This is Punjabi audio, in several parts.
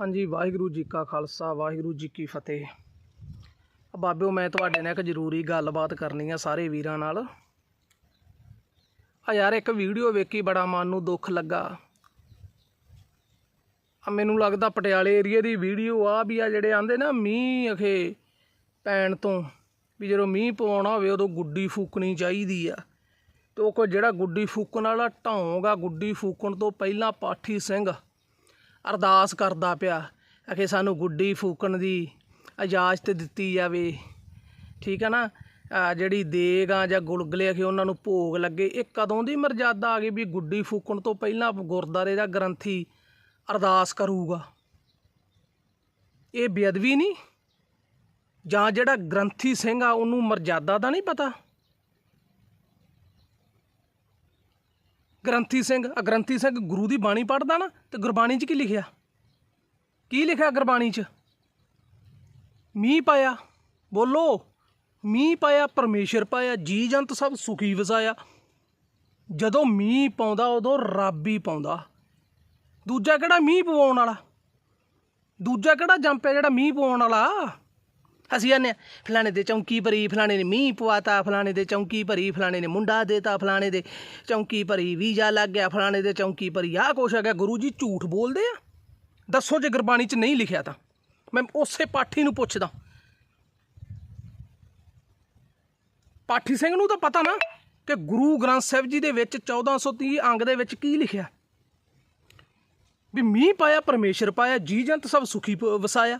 ਹਾਂਜੀ, ਵਾਹਿਗੁਰੂ ਜੀ ਕਾ ਖਾਲਸਾ, ਵਾਹਿਗੁਰੂ ਜੀ ਕੀ ਫਤਿਹ। ਬਾਬਿਓ, ਮੈਂ ਤੁਹਾਡੇ ਨਾਲ ਇੱਕ ਜ਼ਰੂਰੀ ਗੱਲਬਾਤ ਕਰਨੀ ਆ ਸਾਰੇ ਵੀਰਾਂ ਨਾਲ। ਆ ਯਾਰ, ਇੱਕ ਵੀਡੀਓ ਵੇਖੀ, ਬੜਾ ਮਨ ਨੂੰ ਦੁੱਖ ਲੱਗਾ। ਆ ਮੈਨੂੰ ਲੱਗਦਾ ਪਟਿਆਲੇ ਏਰੀਆ ਦੀ ਵੀਡੀਓ ਆ ਵੀ ਆ ਜਿਹੜੇ ਆਂਦੇ ਨਾ ਮੀਂਹ ਅਖੇ ਪੈਣ ਤੋਂ, ਵੀ ਜਦੋਂ ਮੀਂਹ ਪਵਾਉਣਾ ਹੋਵੇ ਉਦੋਂ ਗੁੱਡੀ ਫੂਕਣੀ ਚਾਹੀਦੀ ਆ। ਤੇ ਉਹ ਕੋਈ ਜਿਹੜਾ ਗੁੱਡੀ ਫੂਕਣ ਵਾਲਾ ਢੌਂਗਾ ਗੁੱਡੀ ਫੂਕਣ ਤੋਂ ਪਹਿਲਾਂ ਪਾਠੀ ਸਿੰਘ ਅਰਦਾਸ ਕਰਦਾ ਪਿਆ ਅਖੇ ਸਾਨੂੰ ਗੁੱਡੀ ਫੂਕਣ ਦੀ ਇਜਾਜ਼ਤ ਦਿੱਤੀ ਜਾਵੇ। ਠੀਕ ਹੈ ਨਾ? ਜਿਹੜੀ ਦੇਗ ਆ ਜਾਂ ਗੁਲਗਲੇ ਅਖੇ ਉਹਨਾਂ ਨੂੰ ਭੋਗ ਲੱਗੇ। ਇਹ ਕਦੋਂ ਦੀ ਮਰਜ਼ਾਦਾ ਆ ਗਈ ਵੀ ਗੁੱਡੀ ਫੂਕਣ ਤੋਂ ਪਹਿਲਾਂ ਗੁਰਦਾਰੇ ਦਾ ਗ੍ਰੰਥੀ ਅਰਦਾਸ ਕਰੂਗਾ? ਇਹ ਬੇਅਦਬੀ ਨਹੀਂ? ਜਾਂ ਜਿਹੜਾ ਗ੍ਰੰਥੀ ਸਿੰਘ ਆ, ਉਹਨੂੰ ਮਰਜ਼ਾਦਾ ਦਾ ਨਹੀਂ ਪਤਾ? ਗ੍ਰੰਥੀ ਸਿੰਘ ਗ੍ਰੰਥੀ ਸਿੰਘ ਗੁਰੂ ਦੀ ਬਾਣੀ ਪੜ੍ਹਦਾ ਨਾ, ਤੇ ਗੁਰਬਾਣੀ 'ਚ ਕੀ ਲਿਖਿਆ? ਕੀ ਲਿਖਿਆ ਗੁਰਬਾਣੀ 'ਚ? ਮੀਂਹ ਪਾਇਆ, ਬੋਲੋ। ਮੀਂਹ ਪਾਇਆ, ਪਰਮੇਸ਼ਰ ਪਾਇਆ, ਜੀ ਜੰਤ ਸਭ ਸੁਖੀ ਵਸਾਇਆ। ਜਦੋਂ ਮੀਂਹ ਪਾਉਂਦਾ, ਉਦੋਂ ਰੱਬ ਹੀ ਪਾਉਂਦਾ। ਦੂਜਾ ਕਿਹੜਾ ਮੀਂਹ ਪਵਾਉਣ ਵਾਲਾ? ਦੂਜਾ ਕਿਹੜਾ ਜੰਪਿਆ ਜਿਹੜਾ ਮੀਂਹ ਪਵਾਉਣ ਵਾਲਾ? ਅਸੀਂ ਆਨੇ ਫਲਾਣੇ ਦੇ ਚੌਂਕੀ ਭਰੀ, ਫਲਾਣੇ ਨੇ ਮੀਂਹ ਪਵਾਤਾ, ਫਲਾਣੇ ਦੇ ਚੌਂਕੀ ਭਰੀ, ਫਲਾਣੇ ਨੇ ਮੁੰਡਾ ਦੇਤਾ ਫਲਾਣੇ ਦੇ ਚੌਂਕੀ ਭਰੀ ਵੀਜ਼ਾ ਲੱਗ ਗਿਆ, ਫਲਾਣੇ ਦੇ ਚੌਂਕੀ ਭਰੀ ਆਹ ਕੁਛ ਹੈਗਾ ਗੁਰੂ ਜੀ ਝੂਠ ਬੋਲਦੇ ਆ? ਦੱਸੋ ਜੇ ਗੁਰਬਾਣੀ 'ਚ ਨਹੀਂ ਲਿਖਿਆ ਤਾਂ। ਮੈਂ ਉਸੇ ਪਾਠੀ ਨੂੰ ਪੁੱਛਦਾ। ਪਾਠੀ ਸਿੰਘ ਨੂੰ ਤਾਂ ਪਤਾ ਨਾ ਕਿ ਗੁਰੂ ਗ੍ਰੰਥ ਸਾਹਿਬ ਜੀ ਦੇ ਵਿੱਚ 1430 ਅੰਗ ਦੇ ਵਿੱਚ ਕੀ ਲਿਖਿਆ? ਵੀ ਮੀਂਹ ਪਾਇਆ, ਪਰਮੇਸ਼ਰ ਪਾਇਆ ਜੀ ਜੰਤ ਸਭ ਸੁਖੀ ਵਸਾਇਆ।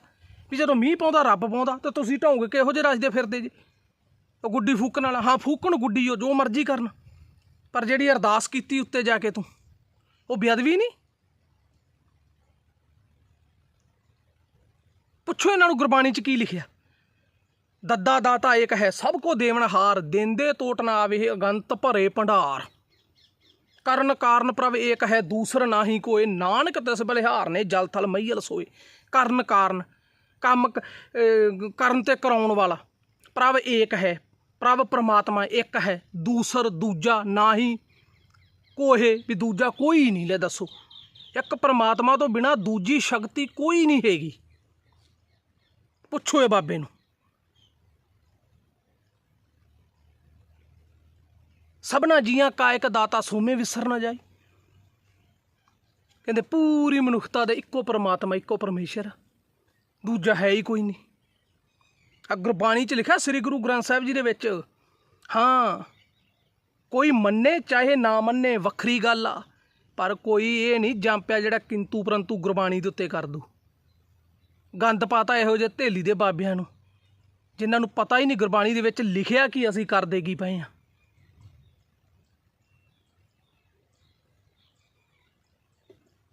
ਵੀ ਜਦੋਂ ਮੀਂਹ ਪਾਉਂਦਾ, ਰੱਬ ਪਾਉਂਦਾ, ਤਾਂ ਤੁਸੀਂ ਢੋਂਗ ਕਿਹੋ ਜਿਹੇ ਰਜਦੇ ਫਿਰਦੇ ਜੀ? ਉਹ ਗੁੱਡੀ ਫੂਕਣ ਵਾਲਾ, ਹਾਂ, ਫੂਕਣ ਗੁੱਡੀ ਉਹ, ਜੋ ਮਰਜ਼ੀ ਕਰਨ। ਪਰ ਜਿਹੜੀ ਅਰਦਾਸ ਕੀਤੀ ਉੱਤੇ ਜਾ ਕੇ ਤੂੰ, ਉਹ ਬੇਅਦਬੀ ਨਹੀਂ? ਪੁੱਛੋ ਇਹਨਾਂ ਨੂੰ ਗੁਰਬਾਣੀ 'ਚ ਕੀ ਲਿਖਿਆ। ਦੱਦਾ ਦਾਤਾ ਏਕ ਹੈ, ਸਭ ਕੋ ਦੇਵਨ ਹਾਰ, ਦਿੰਦੇ ਟੋਟ ਨਾ ਆਵੇ ਅਗੰਤ ਭਰੇ ਭੰਡਾਰ। ਕਰਨ ਕਾਰਨ ਪ੍ਰਭ ਏਕ ਹੈ, ਦੂਸਰ ਨਾਹੀ ਕੋਏ, ਨਾਨਕ ਤਿਸ ਬਲਿਹਾਰ ਨੇ ਜਲ ਥਲ ਮਈਲ ਸੋਏ। ਕਰਨ ਕਾਰਨ ਕੰਮ ਕਰਨ ਤੇ ਕਰਾਉਣ ਵਾਲਾ। ਪ੍ਰਭ ਏਕ ਹੈ, ਪ੍ਰਭ ਪ੍ਰਮਾਤਮਾ ਇੱਕ ਹੈ, ਦੂਸਰ ਦੂਜਾ ਨਾ ਹੀ ਕੋਹੇ ਵੀ ਦੂਜਾ ਕੋਈ ਨਹੀਂ, ਲੈ ਦੱਸੋ। ਇੱਕ ਪ੍ਰਮਾਤਮਾ ਤੋਂ ਬਿਨਾ ਦੂਜੀ ਸ਼ਕਤੀ ਕੋਈ ਨਹੀਂ ਹੈਗੀ। ਪੁੱਛੋ ਇਹ ਬਾਬੇ ਨੂੰ। ਸਭਨਾ ਜੀਆਂ ਕਾਇਕ ਦਾਤਾ ਸੋਮੇ ਵਿਸਰ ਨਾ ਜਾਏ। ਕਹਿੰਦੇ ਪੂਰੀ ਮਨੁੱਖਤਾ ਦੇ ਇੱਕੋ ਪ੍ਰਮਾਤਮਾ, ਇੱਕੋ ਪਰਮੇਸ਼ਰ ਆ। ਦੂਜਾ ਹੈ ਹੀ ਕੋਈ ਨਹੀਂ। ਆ ਗੁਰਬਾਣੀ ਚ ਲਿਖਿਆ ਸ੍ਰੀ ਗੁਰੂ ਗ੍ਰੰਥ ਸਾਹਿਬ ਜੀ ਦੇ ਵਿੱਚ, ਹਾਂ, ਕੋਈ ਮੰਨੇ ਚਾਹੇ ਨਾ ਮੰਨੇ ਵੱਖਰੀ ਗੱਲ ਆ, ਪਰ ਕੋਈ ਇਹ ਨਹੀਂ ਜੰਪਿਆ ਜਿਹੜਾ ਕਿੰਤੂ ਪਰੰਤੂ ਗੁਰਬਾਣੀ ਦੇ ਉੱਤੇ ਕਰ ਦੂ। ਗੰਦ ਪਾਤਾ ਇਹੋ ਜਿਹੇ ਢੇਲੀ ਦੇ ਬਾਬਿਆਂ ਨੂੰ, ਜਿਨ੍ਹਾਂ ਨੂੰ ਪਤਾ ਹੀ ਨਹੀਂ ਗੁਰਬਾਣੀ ਦੇ ਵਿੱਚ ਲਿਖਿਆ ਕਿ ਅਸੀਂ ਕਰਦੇ ਕੀ ਪਏ ਆ।